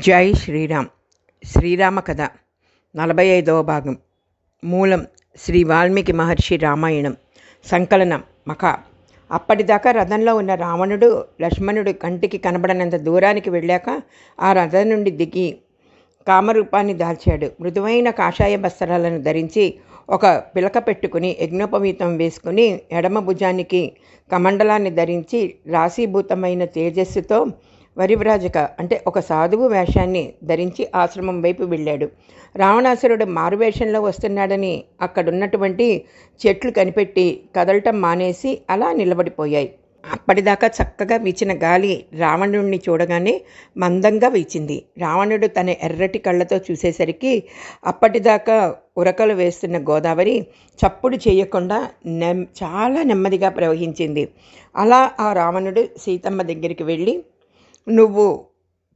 జై శ్రీరామ్. శ్రీరామ కథ నలభై ఐదవ భాగం. మూలం శ్రీ వాల్మీకి మహర్షి రామాయణం. సంకలనం మఖ. అప్పటిదాకా రథంలో ఉన్న రావణుడు లక్ష్మణుడు కంటికి కనబడనంత దూరానికి వెళ్ళాక ఆ రథం నుండి దిగి కామరూపాన్ని దాల్చాడు. మృదువైన కాషాయ వస్త్రాలను ధరించి ఒక పిలక పెట్టుకుని యజ్ఞోపవీతం వేసుకుని ఎడమ భుజానికి కమండలాన్ని ధరించి రాశీభూతమైన తేజస్సుతో వరివ్రాజక అంటే ఒక సాధువు వేషాన్ని ధరించి ఆశ్రమం వైపు వెళ్ళాడు. రావణాసురుడు మారువేషంలో వస్తున్నాడని అక్కడున్నటువంటి చెట్లు కనిపెట్టి కదలటం మానేసి అలా నిలబడిపోయాయి. అప్పటిదాకా చక్కగా వీచిన గాలి రావణుడిని చూడగానే మందంగా వీచింది. రావణుడు తన ఎర్రటి కళ్ళతో చూసేసరికి అప్పటిదాకా ఉరకలు వేస్తున్న గోదావరి చప్పుడు చేయకుండా నెమ్ చాలా నెమ్మదిగా ప్రవహించింది. అలా ఆ రావణుడు సీతమ్మ దగ్గరికి వెళ్ళి నువ్వు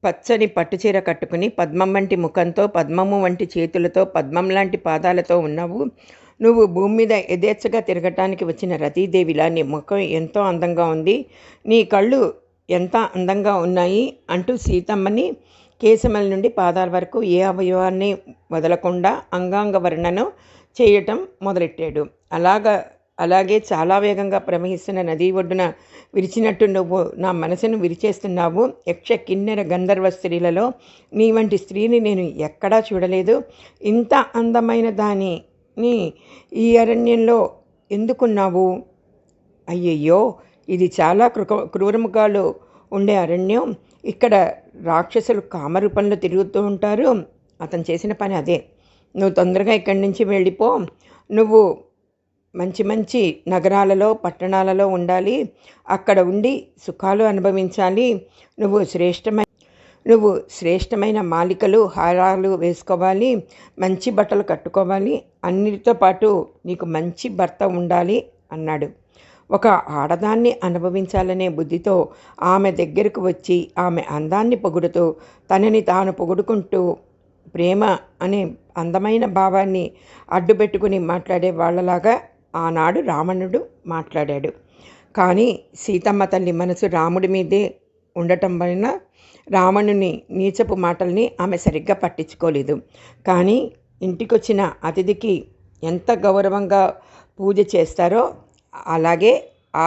పచ్చని పట్టుచీర కట్టుకుని పద్మం వంటి ముఖంతో పద్మము వంటి చేతులతో పద్మం లాంటి పాదాలతో ఉన్నావు. నువ్వు భూమి మీద యథేచ్ఛగా తిరగటానికి వచ్చిన రతీదేవిలా నీ ముఖం ఎంతో అందంగా ఉంది. నీ కళ్ళు ఎంత అందంగా ఉన్నాయి అంటూ సీతమ్మని కేశమల నుండి పాదాల వరకు ఏ అవయవాన్ని వదలకుండా అంగాంగ వర్ణన చేయటం మొదలెట్టాడు. అలాగా అలాగే చాలా వేగంగా ప్రవహిస్తున్న నదీ ఒడ్డున విరిచినట్టు నువ్వు నా మనసును విరిచేస్తున్నావు. యక్ష కిన్నెర గంధర్వ స్త్రీలలో నీ వంటి స్త్రీని నేను ఎక్కడా చూడలేదు. ఇంత అందమైన దానిని ఈ అరణ్యంలో ఎందుకున్నావు? అయ్యయ్యో! ఇది చాలా కృక క్రూరముఖాలు ఉండే అరణ్యం. ఇక్కడ రాక్షసులు కామరూపంలో తిరుగుతూ ఉంటారు. అతను చేసిన పని అదే. నువ్వు తొందరగా ఇక్కడి నుంచి వెళ్ళిపో. నువ్వు మంచి మంచి నగరాలలో పట్టణాలలో ఉండాలి. అక్కడ ఉండి సుఖాలు అనుభవించాలి. నువ్వు శ్రేష్టమైన నువ్వు శ్రేష్టమైన మాలికలు హారాలు వేసుకోవాలి. మంచి బట్టలు కట్టుకోవాలి. అన్నిటితో పాటు నీకు మంచి భర్త ఉండాలి అన్నాడు. ఒక ఆడదాన్ని అనుభవించాలనే బుద్ధితో ఆమె దగ్గరకు వచ్చి ఆమె అందాన్ని పొగుడుతూ తనని తాను పొగుడుకుంటూ ప్రేమ అనే అందమైన భావాన్ని అడ్డుపెట్టుకుని మాట్లాడే వాళ్ళలాగా ఆనాడు రావణుడు మాట్లాడాడు. కానీ సీతమ్మ తల్లి మనసు రాముడి మీదే ఉండటం వలన రావణుని నీచపు మాటల్ని ఆమె సరిగ్గా పట్టించుకోలేదు. కానీ ఇంటికొచ్చిన అతిథికి ఎంత గౌరవంగా పూజ చేస్తారో అలాగే ఆ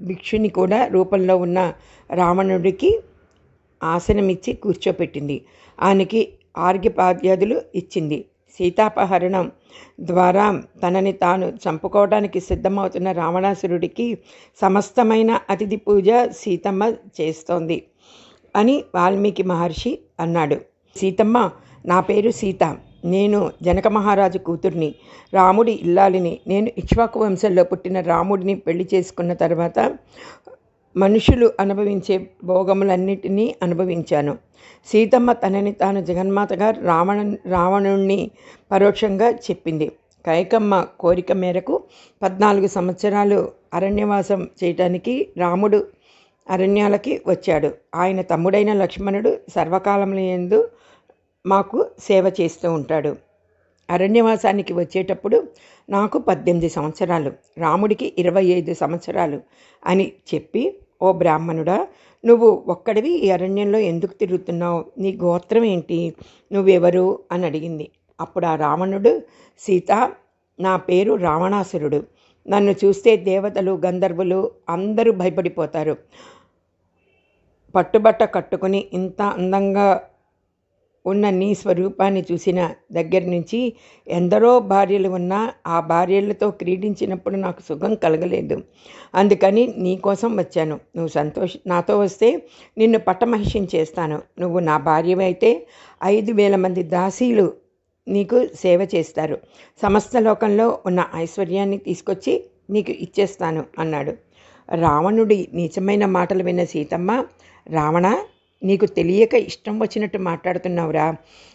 భిక్షుని కూడా రూపంలో ఉన్న రావణుడికి ఆసనమిచ్చి కూర్చోపెట్టింది. ఆయనకి ఆర్ఘ్యపాద్యాదులు ఇచ్చింది. సీతాపహరణం ద్వారా తనని తాను చంపుకోవడానికి సిద్ధమవుతున్న రావణాసురుడికి సమస్తమైన అతిథి పూజ సీతమ్మ చేస్తోంది అని వాల్మీకి మహర్షి అన్నాడు. సీతమ్మ నా పేరు సీత. నేను జనక మహారాజు కూతుర్ని రాముడి ఇల్లాలిని. నేను ఇక్ష్వాకు వంశంలో పుట్టిన రాముడిని పెళ్ళి చేసుకున్న తర్వాత మనుషులు అనుభవించే భోగములన్నిటినీ అనుభవించాను. సీతమ్మ తనని తాను జగన్మాతగా రావణ రావణుణ్ణి పరోక్షంగా చెప్పింది. కైకమ్మ కోరిక మేరకు పద్నాలుగు సంవత్సరాలు అరణ్యవాసం చేయటానికి రాముడు అరణ్యాలకి వచ్చాడు. ఆయన తమ్ముడైన లక్ష్మణుడు సర్వకాలంలో ఎందు మాకు సేవ చేస్తూ ఉంటాడు. అరణ్యవాసానికి వచ్చేటప్పుడు నాకు పద్దెనిమిది సంవత్సరాలు రాముడికి ఇరవై ఐదు సంవత్సరాలు అని చెప్పి ఓ బ్రాహ్మణుడా నువ్వు ఒక్కడివి ఈ అరణ్యంలో ఎందుకు తిరుగుతున్నావు? నీ గోత్రం ఏంటి? నువ్వెవరు? అని అడిగింది. అప్పుడు ఆ రావణుడు సీత నా పేరు రావణాసురుడు. నన్ను చూస్తే దేవతలు గంధర్వులు అందరూ భయపడిపోతారు. పట్టుబట్ట కట్టుకుని ఇంత అందంగా ఉన్న నీ స్వరూపాన్ని చూసిన దగ్గర నుంచి ఎందరో భార్యలు ఉన్నా ఆ భార్యలతో క్రీడించినప్పుడు నాకు సుఖం కలగలేదు. అందుకని నీ కోసం వచ్చాను. నువ్వు సంతోష నాతో వస్తే నిన్ను పట్టమహిషం చేస్తాను. నువ్వు నా భార్యవైతే ఐదు వేల మంది దాసీలు నీకు సేవ చేస్తారు. సమస్త లోకంలో ఉన్న ఐశ్వర్యాన్ని తీసుకొచ్చి నీకు ఇచ్చేస్తాను అన్నాడు. రావణుడి నీచమైన మాటలు విన్న సీతమ్మ రావణ నీకు తెలియక ఇష్టం వచ్చినట్టు మాట్లాడుతున్నావురా.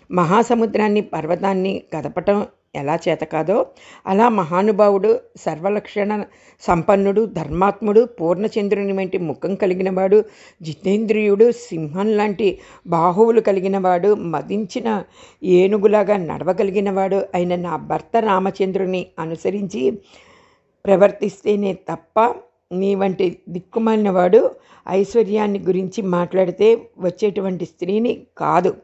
మహాసముద్రాన్ని పర్వతాన్ని కదపటం ఎలా చేత కాదో అలా మహానుభావుడు సర్వలక్షణ సంపన్నుడు ధర్మాత్ముడు పూర్ణచంద్రుని వంటి ముఖం కలిగినవాడు జితేంద్రియుడు సింహం లాంటి బాహువులు కలిగినవాడు మదించిన ఏనుగులాగా నడవగలిగినవాడు అయిన నా భర్త రామచంద్రుని అనుసరించి ప్రవర్తిస్తేనే తప్ప నీ వంటి దిక్కుమాలినవాడు ఐశ్వర్యాన్ని గురించి మాట్లాడితే వచ్చేటువంటి స్త్రీని కాదు.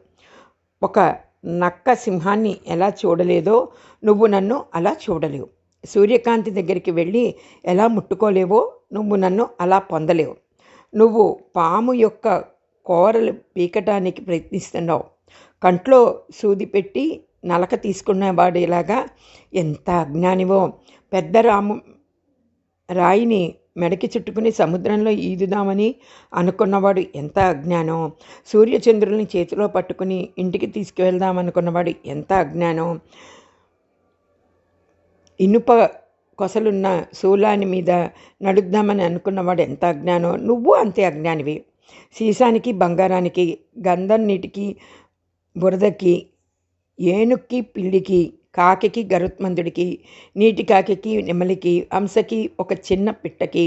ఒక నక్క సింహాన్ని ఎలా చూడలేదో నువ్వు నన్ను అలా చూడలేవు. సూర్యకాంతి దగ్గరికి వెళ్ళి ఎలా ముట్టుకోలేవో నువ్వు నన్ను అలా పొందలేవు. నువ్వు పాము యొక్క కోరలు పీకటానికి ప్రయత్నిస్తున్నావు. కంట్లో సూది పెట్టి నలక తీసుకున్నవాడు ఎంత అజ్ఞానివో. పెద్ద రాము రాయిని మెడకి చుట్టుకుని సముద్రంలో ఈదుదామని అనుకున్నవాడు ఎంత అజ్ఞానం. సూర్యచంద్రుల్ని చేతిలో పట్టుకుని ఇంటికి తీసుకువెళ్దామనుకున్నవాడు ఎంత అజ్ఞానం. ఇనుప కొసలున్న శూలాని మీద నడుద్దామని అనుకున్నవాడు ఎంత అజ్ఞానం. నువ్వు అంతే అజ్ఞానివి. సీసానికి బంగారానికి గంధం నీటికి బురదకి ఏనుక్కి పిల్లికి కాకికి గరుత్మంతుడికి నీటి కాకికి నెమలికి అంశకి ఒక చిన్న పిట్టకి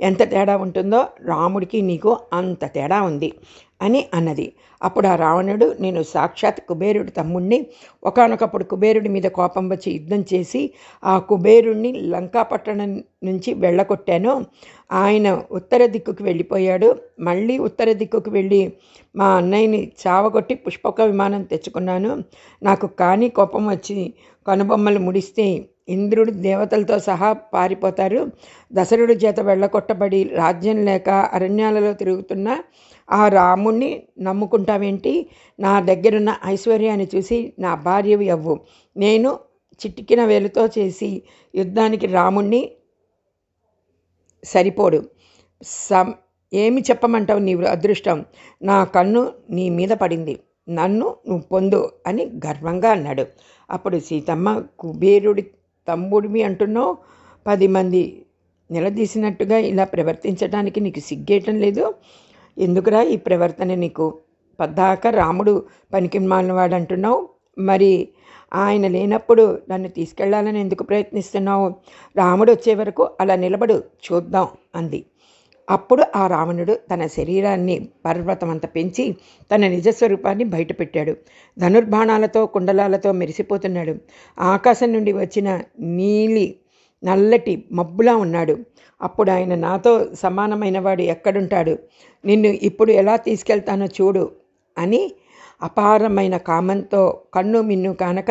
ఎంత తేడా ఉంటుందో రాముడికి నీకు అంత తేడా ఉంది. అని అన్నది. అప్పుడు ఆ రావణుడు నేను సాక్షాత్ కుబేరుడి తమ్ముణ్ణి ఒకనొకప్పుడు కుబేరుడి మీద కోపం వచ్చి యుద్ధం చేసి ఆ కుబేరుణ్ణి లంకాపట్టణం నుంచి వెళ్ళగొట్టాను. ఆయన ఉత్తర దిక్కుకు వెళ్ళిపోయాడు. మళ్ళీ ఉత్తర దిక్కుకు వెళ్ళి మా అన్నయ్యని చావగొట్టి పుష్పక విమానం తెచ్చుకున్నాను. నాకు కానీ కోపం వచ్చి కనుబొమ్మలు ముడిస్తే ఇంద్రుడు దేవతలతో సహా పారిపోతారు. దశరుడి చేత వెళ్ళకొట్టబడి రాజ్యం లేక అరణ్యాలలో తిరుగుతున్న ఆ రాముణ్ణి నమ్ముకుంటావేంటి? నా దగ్గరున్న ఐశ్వర్యాన్ని చూసి నా భార్యవి అవ్వు. నేను చిటికిన వేలుతో చేసి యుద్ధానికి రాముణ్ణి సరిపోడు. సం ఏమి చెప్పమంటావు నీ అదృష్టం? నా కన్ను నీ మీద పడింది. నన్ను నువ్వు పొందు అని గర్వంగా అన్నాడు. అప్పుడు సీతమ్మ కుబేరుడి తమ్ముడివి అంటున్నావు? పది మంది నిలదీసినట్టుగా ఇలా ప్రవర్తించడానికి నీకు సిగ్గేయటం లేదు? ఎందుకురా ఈ ప్రవర్తన నీకు? పద్దాక రాముడు పనికి మాలినవాడు అంటున్నావు మరి ఆయన లేనప్పుడు నన్ను తీసుకెళ్ళాలని ఎందుకు ప్రయత్నిస్తున్నావు? రాముడు వచ్చే వరకు అలా నిలబడు చూద్దాం అంది. అప్పుడు ఆ రావణుడు తన శరీరాన్ని పర్వతమంత పెంచి తన నిజస్వరూపాన్ని బయటపెట్టాడు. ధనుర్బాణాలతో కుండలాలతో మెరిసిపోతున్నాడు. ఆకాశం నుండి వచ్చిన నీలి నల్లటి మబ్బులా ఉన్నాడు. అప్పుడు ఆయన నాతో సమానమైన వాడు ఎక్కడుంటాడు? నిన్ను ఇప్పుడు ఎలా తీసుకెళ్తానో చూడు అని అపారమైన కామంతో కన్ను మిన్ను కానక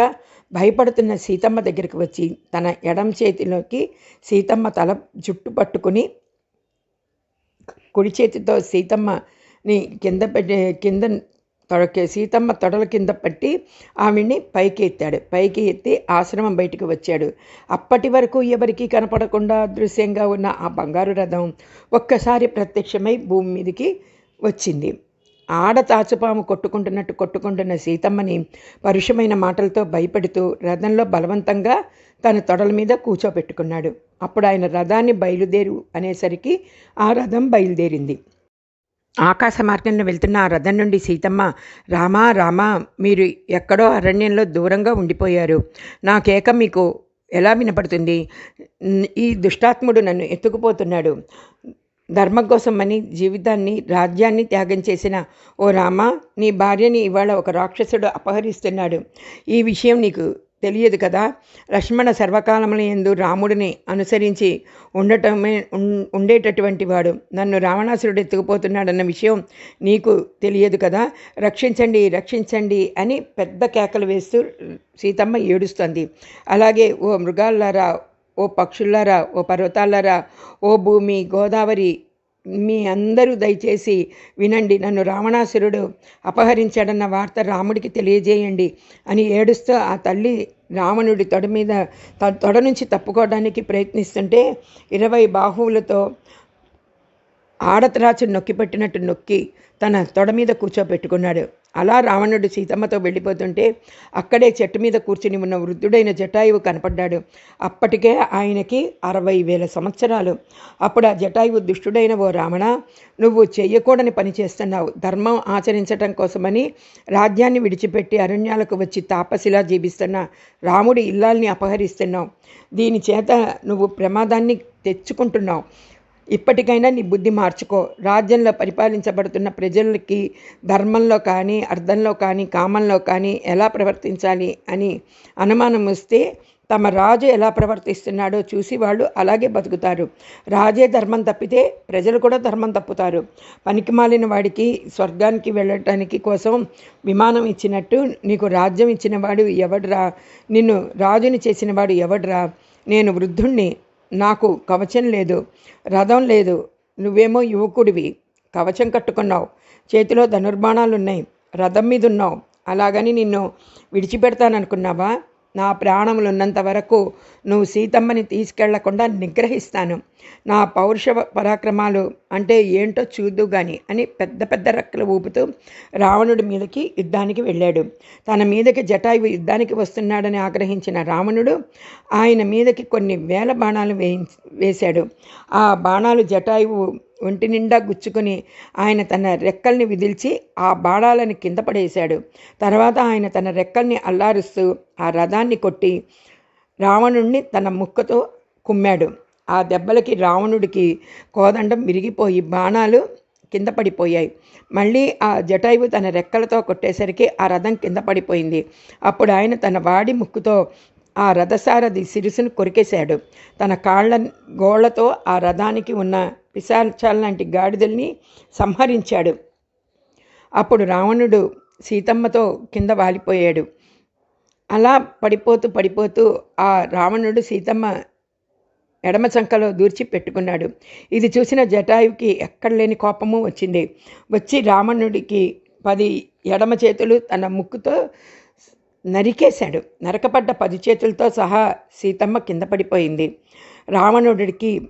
భయపడుతున్న సీతమ్మ దగ్గరికి వచ్చి తన ఎడం చేతిలోకి సీతమ్మ తల జుట్టు పట్టుకుని కుడి చేతితో సీతమ్మని కింద పెట్టి కింద తొడకే సీతమ్మ తొడల కింద పట్టి ఆవిడ్ని పైకి ఎత్తాడు పైకి ఎత్తి ఆశ్రమం బయటికి వచ్చాడు. అప్పటి వరకు ఎవరికీ కనపడకుండా దృశ్యంగా ఉన్న ఆ బంగారు రథం ఒక్కసారి ప్రత్యక్షమై భూమి మీదకి వచ్చింది. ఆడ తాచుపాము కొట్టుకుంటున్నట్టు కొట్టుకుంటున్న సీతమ్మని పరుషమైన మాటలతో భయపెడుతూ రథంలో బలవంతంగా తన తొడల మీద కూర్చోపెట్టుకున్నాడు. అప్పుడు ఆయన రథాన్ని బయలుదేరు అనేసరికి ఆ రథం బయలుదేరింది. ఆకాశ మార్గంలో వెళ్తున్న ఆ రథం నుండి సీతమ్మ రామా రామా మీరు ఎక్కడో అరణ్యంలో దూరంగా ఉండిపోయారు. నా కేక మీకు ఎలా వినపడుతుంది? ఈ దుష్టాత్ముడు నన్ను ఎత్తుకుపోతున్నాడు. ధర్మం కోసమని జీవితాన్ని రాజ్యాన్ని త్యాగం చేసిన ఓ రామ నీ భార్యని ఇవాళ ఒక రాక్షసుడు అపహరిస్తున్నాడు. ఈ విషయం నీకు తెలియదు కదా. లక్ష్మణ సర్వకాలముల ఎందు రాముడిని అనుసరించి ఉండటమే ఉండేటటువంటి వాడు. నన్ను రావణాసురుడు ఎత్తుకుపోతున్నాడన్న విషయం నీకు తెలియదు కదా. రక్షించండి రక్షించండి అని పెద్ద కేకలు వేస్తూ సీతమ్మ ఏడుస్తుంది. అలాగే ఓ మృగాల్లారా ఓ పక్షుల్లారా ఓ పర్వతాలారా ఓ భూమి గోదావరి మీ అందరూ దయచేసి వినండి. నన్ను రావణాసురుడు అపహరించాడన్న వార్త రాముడికి తెలియజేయండి అని ఏడుస్తూ ఆ తల్లి రావణుడి తొడ మీద తొడ నుంచి తప్పుకోవడానికి ప్రయత్నిస్తుంటే ఇరవై బాహువులతో ఆడత్రాచు నొక్కిపెట్టినట్టు నొక్కి తన తొడ మీద కూర్చోబెట్టుకున్నాడు. అలా రావణుడు సీతమ్మతో వెళ్ళిపోతుంటే అక్కడే చెట్టు మీద కూర్చుని ఉన్న వృద్ధుడైన జటాయువు కనపడ్డాడు. అప్పటికే ఆయనకి అరవై వేల సంవత్సరాలు. అప్పుడు ఆ జటాయువు దుష్టుడైన ఓ రావణ నువ్వు చెయ్యకూడని పని చేస్తున్నావు. ధర్మం ఆచరించటం కోసమని రాజ్యాన్ని విడిచిపెట్టి అరణ్యాలకు వచ్చి తాపసిలా జీవిస్తున్న రాముడి ఇల్లాల్ని అపహరిస్తున్నావు. దీని చేత నువ్వు ప్రమాదాన్ని తెచ్చుకుంటున్నావు. ఇప్పటికైనా నీ బుద్ధి మార్చుకో. రాజ్యంలో పరిపాలించబడుతున్న ప్రజలకి ధర్మంలో కానీ అర్థంలో కానీ కామంలో కానీ ఎలా ప్రవర్తించాలి అని అనుమానం వస్తే తమ రాజు ఎలా ప్రవర్తిస్తున్నాడో చూసి వాళ్ళు అలాగే బతుకుతారు. రాజే ధర్మం తప్పితే ప్రజలు కూడా ధర్మం తప్పుతారు. పనికిమాలిన వాడికి స్వర్గానికి వెళ్ళటానికి కోసం విమానం ఇచ్చినట్టు నీకు రాజ్యం ఇచ్చిన వాడు ఎవడ్రా? నిన్ను రాజుని చేసిన వాడు ఎవడ్రా? నేను వృద్ధుణ్ణి. నాకు కవచం లేదు రథం లేదు నువ్వేమో యువకుడివి. కవచం కట్టుకున్నావు చేతిలో ధనుర్బాణాలున్నాయి రథం మీద ఉన్నావు అలాగని నిన్ను విడిచిపెడతాననుకున్నావా? నా ప్రాణములున్నంత వరకు నువ్వు సీతమ్మని తీసుకెళ్ళకుండా నిగ్రహిస్తాను. నా పౌరుష పరాక్రమాలు అంటే ఏంటో చూద్దు గాని అని పెద్ద పెద్ద రెక్కలు ఊపుతూ రావణుడి మీదకి యుద్ధానికి వెళ్ళాడు. తన మీదకి జటాయువు యుద్ధానికి వస్తున్నాడని ఆగ్రహించిన రావణుడు ఆయన మీదకి కొన్ని వేల బాణాలు వేయించి వేశాడు. ఆ బాణాలు జటాయువు ఒంటి నిండా గుచ్చుకొని ఆయన తన రెక్కల్ని విదిల్చి ఆ బాణాలను కింద పడేశాడు. తర్వాత ఆయన తన రెక్కల్ని అల్లారుస్తూ ఆ రథాన్ని కొట్టి రావణుణ్ణి తన ముక్కతో కుమ్మాడు. ఆ దెబ్బలకి రావణుడికి కోదండం విరిగిపోయి బాణాలు కింద పడిపోయాయి. మళ్ళీ ఆ జటాయువు తన రెక్కలతో కొట్టేసరికి ఆ రథం కింద పడిపోయింది. అప్పుడు ఆయన తన వాడి ముక్కుతో ఆ రథసారథి సిరుసును కొరికేశాడు. తన కాళ్ళ గోళ్ళతో ఆ రథానికి ఉన్న పిశాచాల లాంటి గాడిదల్ని సంహరించాడు. అప్పుడు రావణుడు సీతమ్మతో కింద వాలిపోయాడు. అలా పడిపోతూ పడిపోతూ ఆ రావణుడు సీతమ్మ ఎడమ చంకలో దూర్చి పెట్టుకున్నాడు. ఇది చూసిన జటాయువుకి ఎక్కడ లేని కోపము వచ్చింది. వచ్చి రావణుడికి పది ఎడమ చేతులు తన ముక్కుతో నరికేశాడు. నరకపడ్డ పది చేతులతో సహా సీతమ్మ కింద పడిపోయింది. రావణుడికి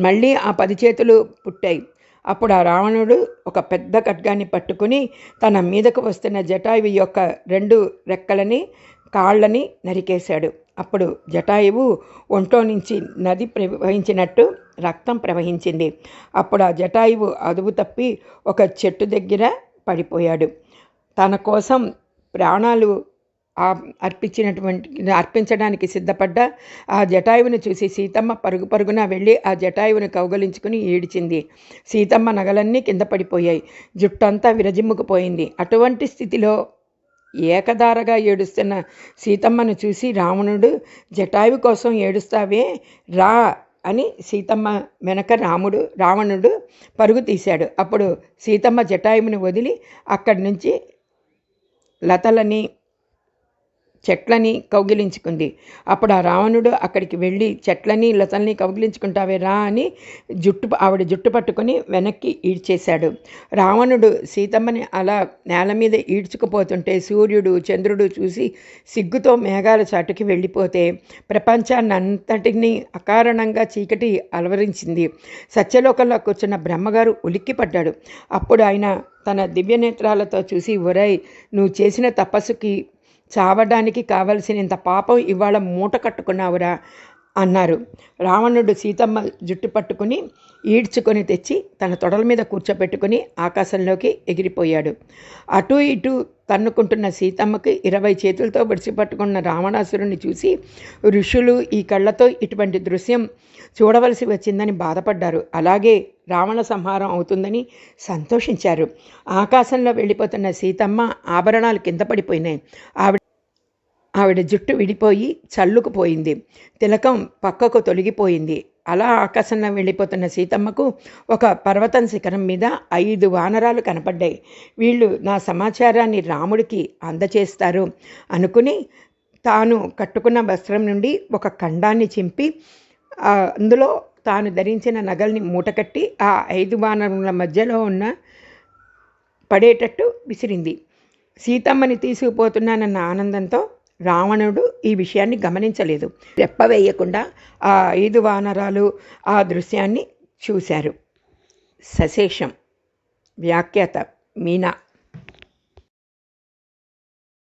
మళ్ళీ ఆ పది చేతులు పుట్టాయి. అప్పుడు ఆ రావణుడు ఒక పెద్ద ఖడ్గాన్ని పట్టుకుని తన మీదకు వస్తున్న జటాయువు యొక్క రెండు రెక్కలని కాళ్ళని నరికేశాడు. అప్పుడు జటాయువు ఒంట్లో నుంచి నది ప్రవహించినట్టు రక్తం ప్రవహించింది. అప్పుడు ఆ జటాయువు అదుపు తప్పి ఒక చెట్టు దగ్గర పడిపోయాడు. తన కోసం ప్రాణాలు అర్పించినటువంటి అర్పించడానికి సిద్ధపడ్డ ఆ జటాయువుని చూసి సీతమ్మ పరుగు పరుగున వెళ్ళి ఆ జటాయువుని కౌగలించుకుని ఏడిచింది. సీతమ్మ నగలన్నీ కింద పడిపోయాయి. జుట్టంతా విరజిమ్ముకుపోయింది. అటువంటి స్థితిలో ఏకధారగా ఏడుస్తున్న సీతమ్మను చూసి రావణుడు జటాయువు కోసం ఏడుస్తావే? రా అని సీతమ్మ వెనక రాముడు రావణుడు పరుగు తీశాడు. అప్పుడు సీతమ్మ జటాయువుని వదిలి అక్కడి నుంచి లతలని చెట్లని కౌగిలించుకుంది. అప్పుడు ఆ రావణుడు అక్కడికి వెళ్ళి చెట్లని లతల్ని కౌగిలించుకుంటావే రా అని జుట్టు ఆవిడ జుట్టు పట్టుకొని వెనక్కి ఈడ్చేశాడు. రావణుడు సీతమ్మని అలా నేల మీద ఈడ్చుకుపోతుంటే సూర్యుడు చంద్రుడు చూసి సిగ్గుతో మేఘాల చాటుకి వెళ్ళిపోతే ప్రపంచాన్ని అంతటినీ అకారణంగా చీకటి అలవరించింది. సత్యలోకంలో కూర్చున్న బ్రహ్మగారు ఉలిక్కిపడ్డాడు. అప్పుడు ఆయన తన దివ్యనేత్రాలతో చూసి ఒరై నువ్వు చేసిన తపస్సుకి చావడానికి కావలసినంత పాపం ఇవాళ మూట కట్టుకున్నావురా అన్నారు. రావణుడు సీతమ్మ జుట్టు పట్టుకుని ఈడ్చుకొని తెచ్చి తన తొడల మీద కూర్చోపెట్టుకుని ఆకాశంలోకి ఎగిరిపోయాడు. అటు ఇటు తన్నుకుంటున్న సీతమ్మకి ఇరవై చేతులతో విడిచిపట్టుకున్న రావణాసురుని చూసి ఋషులు ఈ కళ్ళతో ఇటువంటి దృశ్యం చూడవలసి వచ్చిందని బాధపడ్డారు. అలాగే రావణ సంహారం అవుతుందని సంతోషించారు. ఆకాశంలో వెళ్ళిపోతున్న సీతమ్మ ఆభరణాలు కింద పడిపోయినాయి. ఆవిడ ఆవిడ జుట్టు విడిపోయి చల్లుకుపోయింది తిలకం పక్కకు తొలగిపోయింది. అలా ఆకాశంలో వెళ్ళిపోతున్న సీతమ్మకు ఒక పర్వతం శిఖరం మీద ఐదు వానరాలు కనపడ్డాయి. వీళ్ళు నా సమాచారాన్ని రాముడికి అందచేస్తారు అనుకుని తాను కట్టుకున్న వస్త్రం నుండి ఒక ఖండాన్ని చింపి అందులో తాను ధరించిన నగల్ని మూటకట్టి ఆ ఐదు వానరుల మధ్యలో ఉన్న పడేటట్టు విసిరింది. సీతమ్మని తీసుకుపోతున్నానన్న ఆనందంతో రావణుడు ఈ విషయాన్ని గమనించలేదు. రెప్పవేయకుండా ఆ ఐదు వానరాలు ఆ దృశ్యాన్ని చూశారు. సశేషం. వ్యాఖ్యాత మీనా.